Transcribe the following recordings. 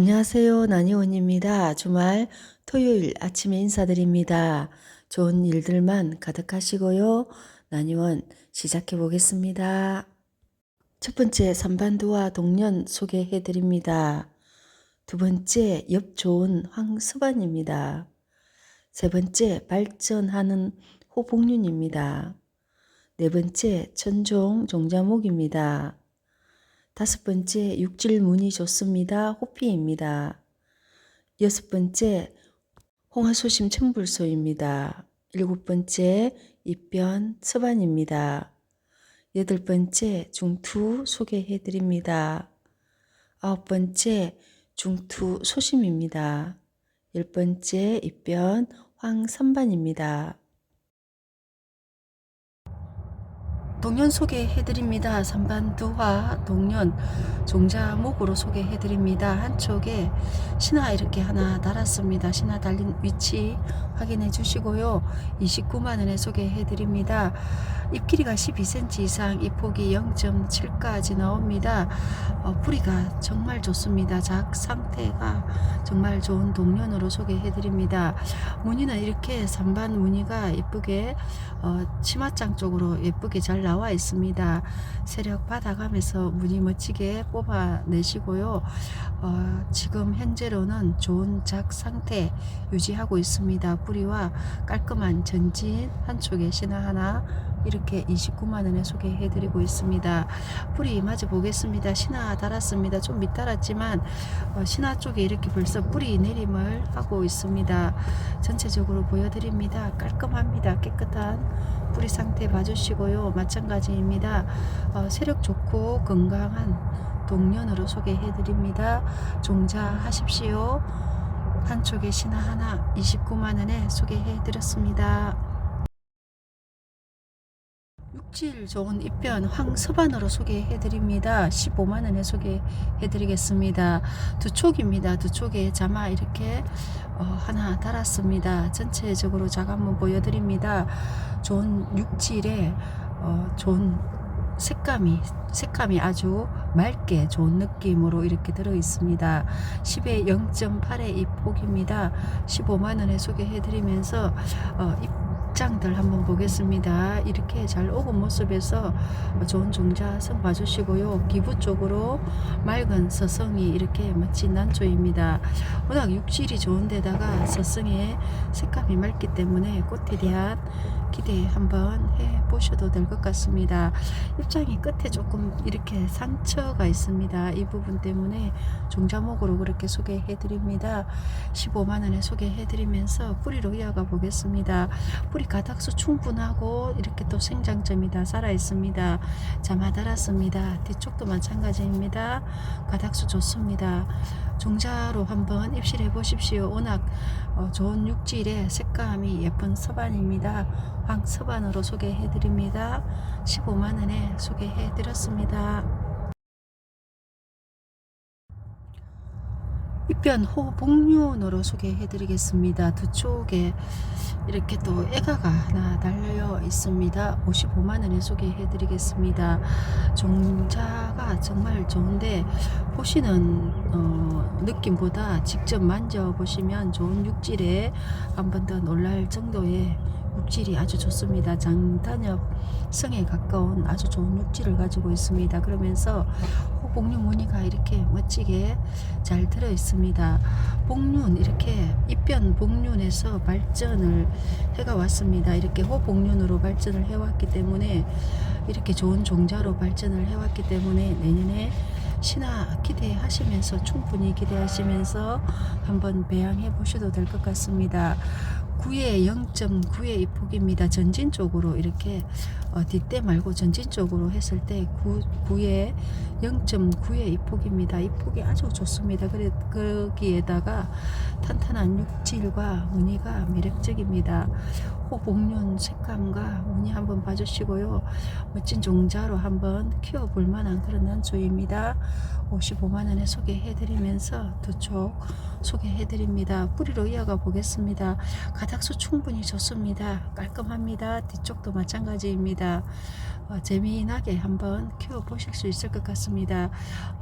안녕하세요. 나니원입니다. 주말 토요일 아침에 인사드립니다. 좋은 일들만 가득하시고요. 나니원 시작해 보겠습니다. 첫 번째 삼반두와 동년 소개해 드립니다. 두 번째 옆 좋은 황수반입니다. 세 번째 발전하는 호복륜입니다. 네 번째 천종 종자목입니다. 다섯 번째 육질문이 좋습니다. 호피입니다. 여섯 번째 홍화소심 천불소입니다. 일곱 번째 입변 서반입니다. 여덟 번째 중투 소개해 드립니다. 아홉 번째 중투 소심입니다. 열 번째 입변 황선반입니다. 동년 소개해드립니다. 삼반두화 동년 종자목으로 소개해드립니다. 한쪽에 신화 이렇게 하나 달았습니다. 신화 달린 위치 확인해 주시고요. 29만원에 소개해드립니다. 잎 길이가 12cm 이상, 잎 폭이 0.7까지 나옵니다. 어, 뿌리가 정말 좋습니다. 작 상태가 정말 좋은 동년으로 소개해드립니다. 무늬는 이렇게 삼반 무늬가 예쁘게 어, 치마장 쪽으로 예쁘게 잘 나와 있습니다. 세력 받아가면서 무늬 멋지게 뽑아내시고요. 어, 지금 현재로는 좋은 작 상태 유지하고 있습니다. 뿌리와 깔끔한 전진 한쪽에 신화 하나 이렇게 29만원에 소개해드리고 있습니다. 뿌리 마저 보겠습니다. 신화 달았습니다. 좀 밑달았지만 어, 신화 쪽에 이렇게 벌써 뿌리 내림을 하고 있습니다. 전체적으로 보여드립니다. 깔끔합니다. 깨끗한 뿌리 상태 봐주시고요. 마찬가지입니다. 어, 세력 좋고 건강한 동년으로 소개해드립니다. 종자하십시오. 한쪽에 신화 하나 29만원에 소개해드렸습니다. 육질 좋은 입변 황서반으로 소개해드립니다. 15만원에 소개해드리겠습니다. 두 촉입니다. 두 촉에 자마 이렇게 어, 하나 달았습니다. 전체적으로 작 한번 보여드립니다. 좋은 육질에 어, 좋은 색감이 색감이 아주 맑게 좋은 느낌으로 이렇게 들어 있습니다. 10에 0.8의 이 폭입니다. 15만 원에 소개해 드리면서 어, 입 장들 한번 보겠습니다. 이렇게 잘 오은 모습에서 좋은 종자성 봐주시고요. 기부 쪽으로 맑은 서성이 이렇게 멋진 난초입니다. 워낙 육질이 좋은데다가 서성의 색감이 맑기 때문에 꽃에 대한 기대 한번 해 보셔도 될 것 같습니다. 입장이 끝에 조금 이렇게 상처가 있습니다. 이 부분 때문에 종자목으로 그렇게 소개해 드립니다. 15만 원에 소개해 드리면서 뿌리로 이어가 보겠습니다. 뿌리 가닥수 충분하고 이렇게 또 생장점이 다 살아 있습니다. 자마 달았습니다. 뒤쪽도 마찬가지입니다. 가닥수 좋습니다. 종자로 한번 입실해 보십시오. 워낙 어, 좋은 육질의 색감이 예쁜 서반입니다. 황서반으로 소개해 드립니다. 15만원에 소개해 드렸습니다. 입변 호복륜으로 소개해 드리겠습니다. 두 쪽에 이렇게 또 애가가 하나 달려 있습니다. 55만원에 소개해 드리겠습니다. 종자가 정말 좋은데 보시는 어, 느낌보다 직접 만져보시면 좋은 육질에 한 번 더 놀랄 정도의 육질이 아주 좋습니다. 장단엽 성에 가까운 아주 좋은 육질을 가지고 있습니다. 그러면서 호복륜 무늬가 이렇게 멋지게 잘 들어 있습니다. 복륜 이렇게 입변 복륜에서 발전을 해가 왔습니다. 이렇게 호복륜으로 발전을 해왔기 때문에 이렇게 좋은 종자로 발전을 해왔기 때문에 내년에 신화 기대하시면서 충분히 기대하시면서 한번 배양해 보셔도 될 것 같습니다. 9에 0.9의 입폭입니다. 전진 쪽으로 이렇게 어, 뒷대 말고 전진 쪽으로 했을 때 9, 9에 0.9의 입폭입니다. 입폭이 아주 좋습니다. 그래, 거기에다가 탄탄한 육질과 무늬가 매력적입니다. 호복륜 색감과 무늬 한번 봐주시고요. 멋진 종자로 한번 키워볼 만한 그런 난초입니다. 55만원에 소개해드리면서 두 쪽 소개해드립니다. 뿌리로 이어가 보겠습니다. 가닥수 충분히 좋습니다. 깔끔합니다. 뒤쪽도 마찬가지입니다. 어, 재미나게 한번 키워보실 수 있을 것 같습니다.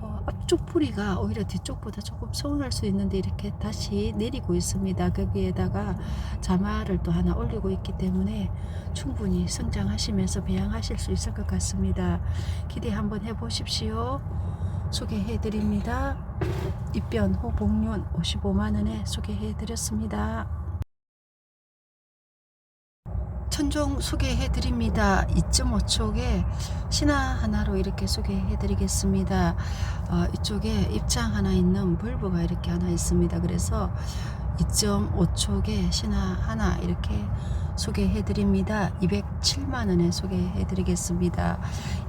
어, 앞쪽 뿌리가 오히려 뒤쪽보다 조금 서운할 수 있는데 이렇게 다시 내리고 있습니다. 거기에다가 자마를 또 하나 올리고 있기 때문에 충분히 성장하시면서 배양하실 수 있을 것 같습니다. 기대 한번 해보십시오. 소개해드립니다. 입변 호복륜 55만원에 소개해드렸습니다. 천종 소개해드립니다. 2.5촉에 신화 하나로 이렇게 소개해드리겠습니다. 어, 이쪽에 입장 하나 있는 벌브가 이렇게 하나 있습니다. 그래서 2.5촉에 신화 하나 이렇게 소개해드립니다. 207만원에 소개해드리겠습니다.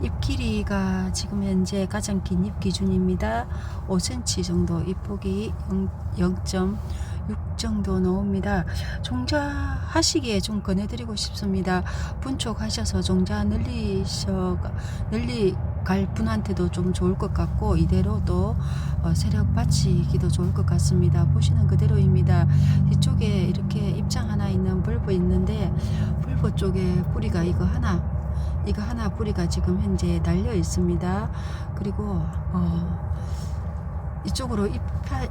잎 길이가 지금 현재 가장 긴 잎 기준입니다. 5cm 정도 잎 폭이 0.6 정도 나옵니다. 종자 하시기에 좀 권해드리고 싶습니다. 분촉하셔서 종자 늘리셔 늘리 갈 분한테도 좀 좋을 것 같고 이대로도 어, 세력 바치기도 좋을 것 같습니다. 보시는 그대로입니다. 뒤쪽에 이렇게 입장 하나 있는 벌브 있는데 벌브 쪽에 뿌리가 이거 하나 이거 하나 뿌리가 지금 현재 달려 있습니다. 그리고 어, 이쪽으로 잎,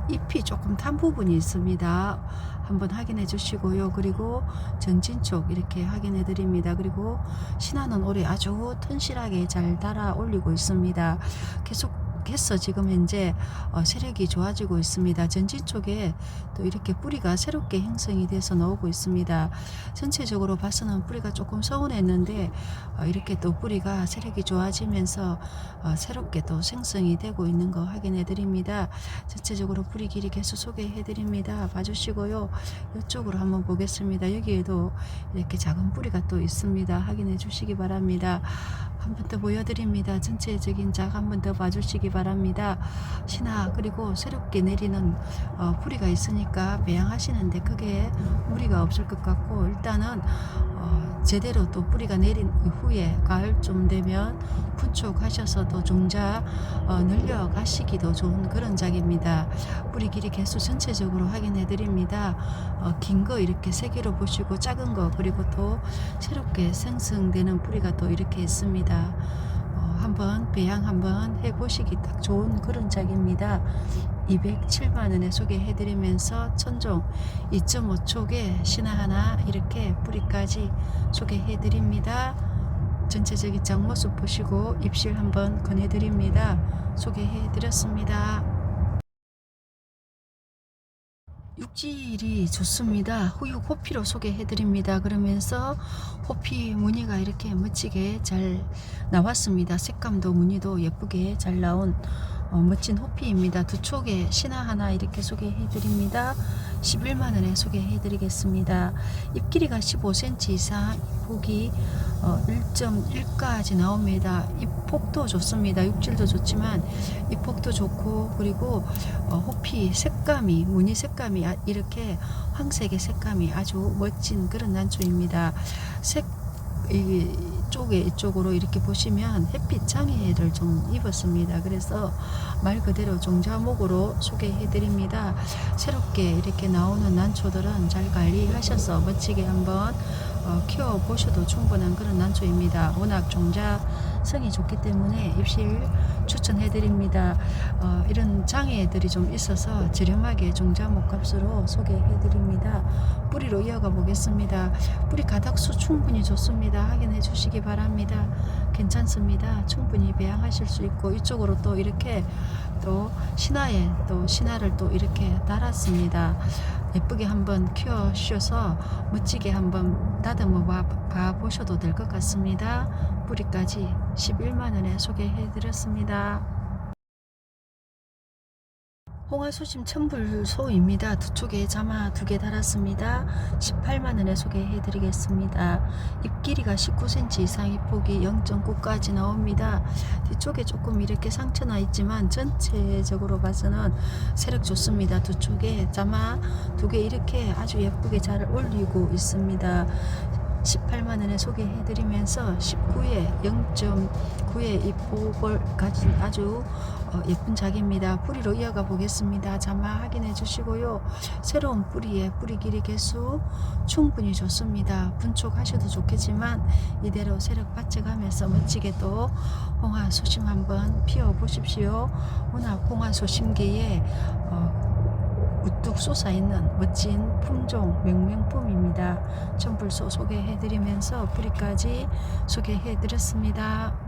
잎이 조금 탄 부분이 있습니다. 한번 확인해 주시고요. 그리고 전진 쪽 이렇게 확인해 드립니다. 그리고 신화는 올해 아주 튼실하게 잘 달아 올리고 있습니다. 계속 해서 지금 현재 어, 세력이 좋아지고 있습니다. 전진 쪽에 또 이렇게 뿌리가 새롭게 형성이 돼서 나오고 있습니다. 전체적으로 봐서는 뿌리가 조금 서운했는데 어, 이렇게 또 뿌리가 세력이 좋아지면서 어, 새롭게 또 생성이 되고 있는 거 확인해 드립니다. 전체적으로 뿌리 길이 계속 소개해 드립니다. 봐주시고요. 이쪽으로 한번 보겠습니다. 여기에도 이렇게 작은 뿌리가 또 있습니다. 확인해 주시기 바랍니다. 한 번 더 보여드립니다. 전체적인 작 한 번 더 봐주시기 바랍니다. 신화 그리고 새롭게 내리는 어, 뿌리가 있으니까 배양하시는데 크게 무리가 없을 것 같고 일단은 어, 제대로 또 뿌리가 내린 이후에 가을쯤 되면 분촉하셔서도 종자 어, 늘려가시기도 좋은 그런 작입니다. 뿌리 길이 개수 전체적으로 확인해 드립니다. 어, 긴거 이렇게 세 개로 보시고 작은 거 그리고 또 새롭게 생성되는 뿌리가 또 이렇게 있습니다. 어, 한번 배양 한번 해보시기 딱 좋은 그런 작입니다. 207만 원에 소개해드리면서 천종 2.5촉에 신화 하나 이렇게 뿌리까지 소개해드립니다. 전체적인 장모습 보시고 입실 한번 권해드립니다. 소개해드렸습니다. 육질이 좋습니다. 후육 호피로 소개해드립니다. 그러면서 호피 무늬가 이렇게 멋지게 잘 나왔습니다. 색감도 무늬도 예쁘게 잘 나온 어, 멋진 호피입니다. 두 촉에 신화 하나 이렇게 소개해드립니다. 11만원에 소개해드리겠습니다. 잎 길이가 15cm 이상, 폭이 어, 1.1까지 나옵니다. 잎 폭도 좋습니다. 육질도 좋지만 잎 폭도 좋고 그리고 어, 호피 색감이 무늬 색감이 아- 이렇게 황색의 색감이 아주 멋진 그런 난초입니다. 색 이 쪽에 이쪽으로 이렇게 보시면 햇빛 장애를 좀 입었습니다. 그래서 말 그대로 종자목으로 소개해 드립니다. 새롭게 이렇게 나오는 난초들은 잘 관리하셔서 멋지게 한번 어, 키워 보셔도 충분한 그런 난초입니다. 워낙 종자 성이 좋기 때문에 입실 추천해 드립니다. 어, 이런 장애들이 좀 있어서 저렴하게 종자목 값으로 소개해 드립니다. 뿌리로 이어가 보겠습니다. 뿌리 가닥수 충분히 좋습니다. 확인해 주시기 바랍니다. 괜찮습니다. 충분히 배양하실 수 있고 이쪽으로 또 이렇게 또 신화에 또 신화를 또 이렇게 달았습니다. 예쁘게 한번 키워 주셔서 멋지게 한번 다듬어 봐, 봐 보셔도 될 것 같습니다. 뿌리까지 11만 원에 소개해 드렸습니다. 홍화수심 천불소입니다. 두 쪽에 자마 두 개 달았습니다. 18만 원에 소개해 드리겠습니다. 잎 길이가 19cm 이상 잎 폭이 0.9까지 나옵니다. 뒤쪽에 조금 이렇게 상처나 있지만 전체적으로 봐서는 세력 좋습니다. 두 쪽에 자마 두 개 이렇게 아주 예쁘게 잘 올리고 있습니다. 18만 원에 소개해 드리면서 19에 0.9의 잎폭을 가진 아주 어, 어, 예쁜 작입니다. 뿌리로 이어가 보겠습니다. 자마 확인해 주시고요. 새로운 뿌리에 뿌리 길이 개수 충분히 좋습니다. 분촉하셔도 좋겠지만 이대로 세력 받쳐가면서 멋지게 또 홍화 소심 한번 피워 보십시오. 워낙 홍화 소심계에 어, 우뚝 솟아있는 멋진 품종 명명품입니다. 전불소 소개해드리면서 뿌리까지 소개해드렸습니다.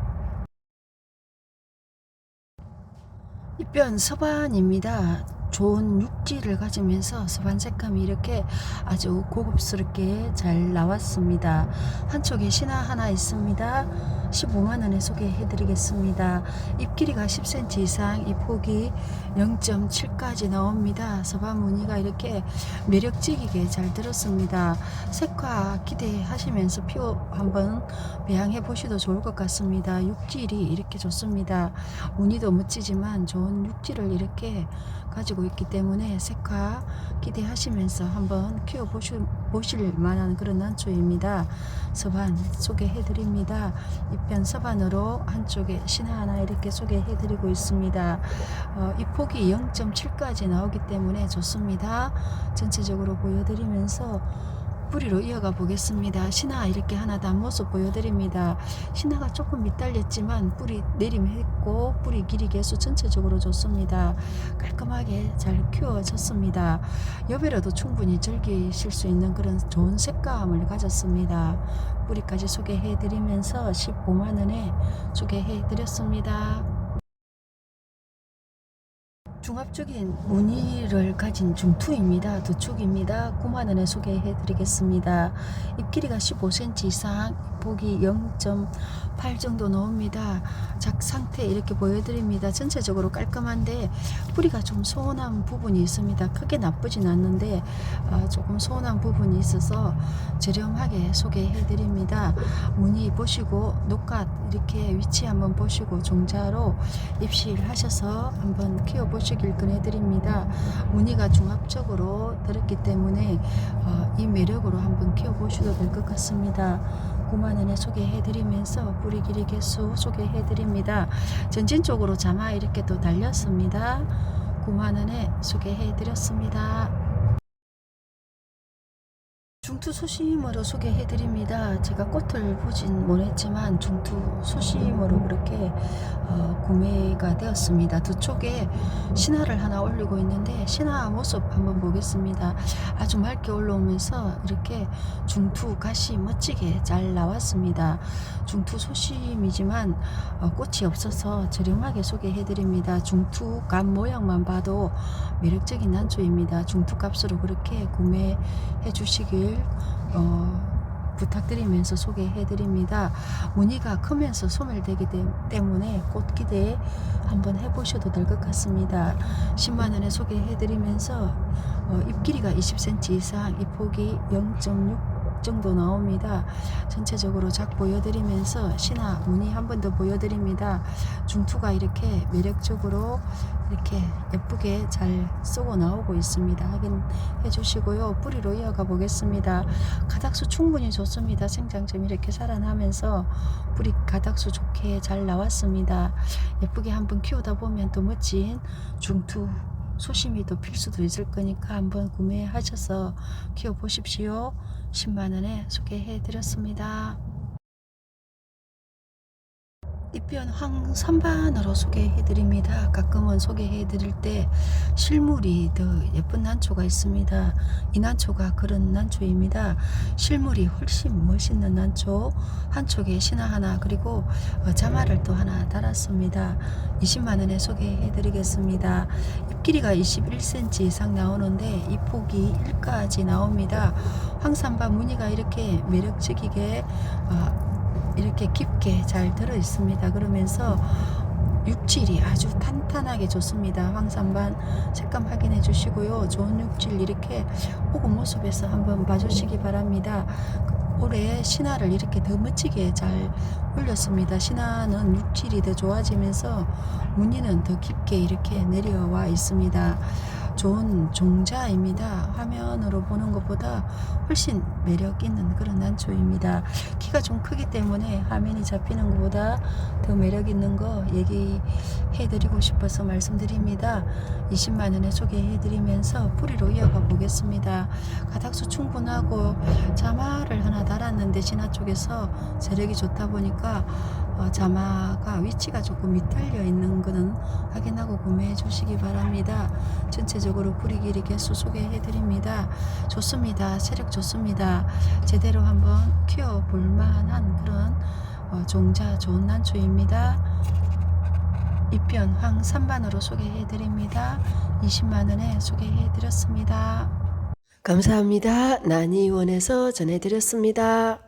입변 서반입니다. 좋은 육지를 가지면서 서반 색감이 이렇게 아주 고급스럽게 잘 나왔습니다. 한쪽에 신화 하나 있습니다. 15만원에 소개해 드리겠습니다. 잎 길이가 10cm 이상, 잎 폭이 0.7까지 나옵니다. 서반 무늬가 이렇게 매력적이게 잘 들었습니다. 색화 기대하시면서 표 한번 배양해 보셔도 좋을 것 같습니다. 육질이 이렇게 좋습니다. 무늬도 멋지지만 좋은 육질을 이렇게 가지고 있기 때문에 색화 기대하시면서 한번 키워 보실, 보실 만한 그런 난초입니다. 서반 소개해 드립니다. 입변 서반으로 한쪽에 신화 하나 이렇게 소개해 드리고 있습니다. 어, 이 폭이 0.7까지 나오기 때문에 좋습니다. 전체적으로 보여드리면서 뿌리로 이어가 보겠습니다. 신화 이렇게 하나 단 모습 보여드립니다. 신화가 조금 밑달렸지만 뿌리 내림했고 뿌리 길이 개수 전체적으로 좋습니다. 깔끔하게 잘 키워졌습니다. 여배로도 충분히 즐기실 수 있는 그런 좋은 색감을 가졌습니다. 뿌리까지 소개해드리면서 15만원에 소개해드렸습니다. 중압적인 무늬를 가진 중투입니다. 두 축입니다. 9만원에 소개해 드리겠습니다. 잎 길이가 15cm 이상, 폭이 0.8 정도 나옵니다. 작 상태 이렇게 보여드립니다. 전체적으로 깔끔한데 뿌리가 좀 소원한 부분이 있습니다. 크게 나쁘진 않는데 어, 조금 소원한 부분이 있어서 저렴하게 소개해드립니다. 무늬 보시고 녹갓 이렇게 위치 한번 보시고 종자로 입실하셔서 한번 키워보시길 권해드립니다. 무늬가 중압적으로 들었기 때문에 어, 이 매력으로 한번 키워보셔도 될 것 같습니다. 9만원에 소개해드리면서 뿌리 길이 개수 소개해드립니다. 전진 쪽으로 자마 이렇게 또 달렸습니다. 9만원에 소개해드렸습니다. 중투 소심으로 소개해드립니다. 제가 꽃을 보진 못했지만 중투 소심으로 그렇게 어, 구매가 되었습니다. 두 쪽에 신화를 하나 올리고 있는데 신화 모습 한번 보겠습니다. 아주 맑게 올라오면서 이렇게 중투 가시 멋지게 잘 나왔습니다. 중투 소심이지만 어, 꽃이 없어서 저렴하게 소개해드립니다. 중투 감 모양만 봐도 매력적인 난초입니다. 중투 값으로 그렇게 구매해 주시길 어, 부탁드리면서 소개해드립니다. 무늬가 크면서 소멸되기 때- 때문에 꽃 기대 한번 해보셔도 될 것 같습니다. 10만원에 소개해드리면서 어, 잎 길이가 20cm 이상, 잎 폭이 0.6 정도 나옵니다. 전체적으로 작 보여드리면서 신화 무늬 한 번 더 보여드립니다. 중투가 이렇게 매력적으로 이렇게 예쁘게 잘 쏘고 나오고 있습니다. 확인해 주시고요. 뿌리로 이어가 보겠습니다. 가닥수 충분히 좋습니다. 생장점 이렇게 살아나면서 뿌리 가닥수 좋게 잘 나왔습니다. 예쁘게 한번 키우다 보면 또 멋진 중투 소심이 또 필 수도 있을 거니까 한번 구매하셔서 키워 보십시오. 10만원에 소개해 드렸습니다. 입변 황선반으로 소개해 드립니다. 가끔은 소개해 드릴 때 실물이 더 예쁜 난초가 있습니다. 이 난초가 그런 난초입니다. 실물이 훨씬 멋있는 난초 한 쪽에 신화 하나 그리고 어, 자마를 또 하나 달았습니다. 20만원에 소개해 드리겠습니다. 잎 길이가 21cm 이상 나오는데 이 폭이 1까지 나옵니다. 황산바 무늬가 이렇게 매력적이게 어, 이렇게 깊게 잘 들어 있습니다. 그러면서 육질이 아주 탄탄하게 좋습니다. 황산반 색감 확인해 주시고요. 좋은 육질 이렇게 오고 모습에서 한번 봐주시기 바랍니다. 올해 신화를 이렇게 더 멋지게 잘 올렸습니다. 신화는 육질이 더 좋아지면서 무늬는 더 깊게 이렇게 내려와 있습니다. 좋은 종자입니다. 화면으로 보는 것보다 훨씬 매력 있는 그런 난초입니다. 키가 좀 크기 때문에 화면이 잡히는 것보다 더 매력 있는 거 얘기해 드리고 싶어서 말씀드립니다. 20만 원에 소개해 드리면서 뿌리로 이어가 보겠습니다. 가닥수 충분하고 자마를 하나 달았는데 진화 쪽에서 세력이 좋다 보니까 어, 자마가 위치가 조금 밑달려 있는 거는 확인하고 구매해 주시기 바랍니다. 전체적으로 뿌리 길이 개수 소개해 드립니다. 좋습니다. 세력 좋습니다. 제대로 한번 키워 볼 만한 그런 어, 종자 좋은 난초입니다. 입변 황 3반으로 소개해 드립니다. 20만 원에 소개해 드렸습니다. 감사합니다. 난이원에서 전해드렸습니다.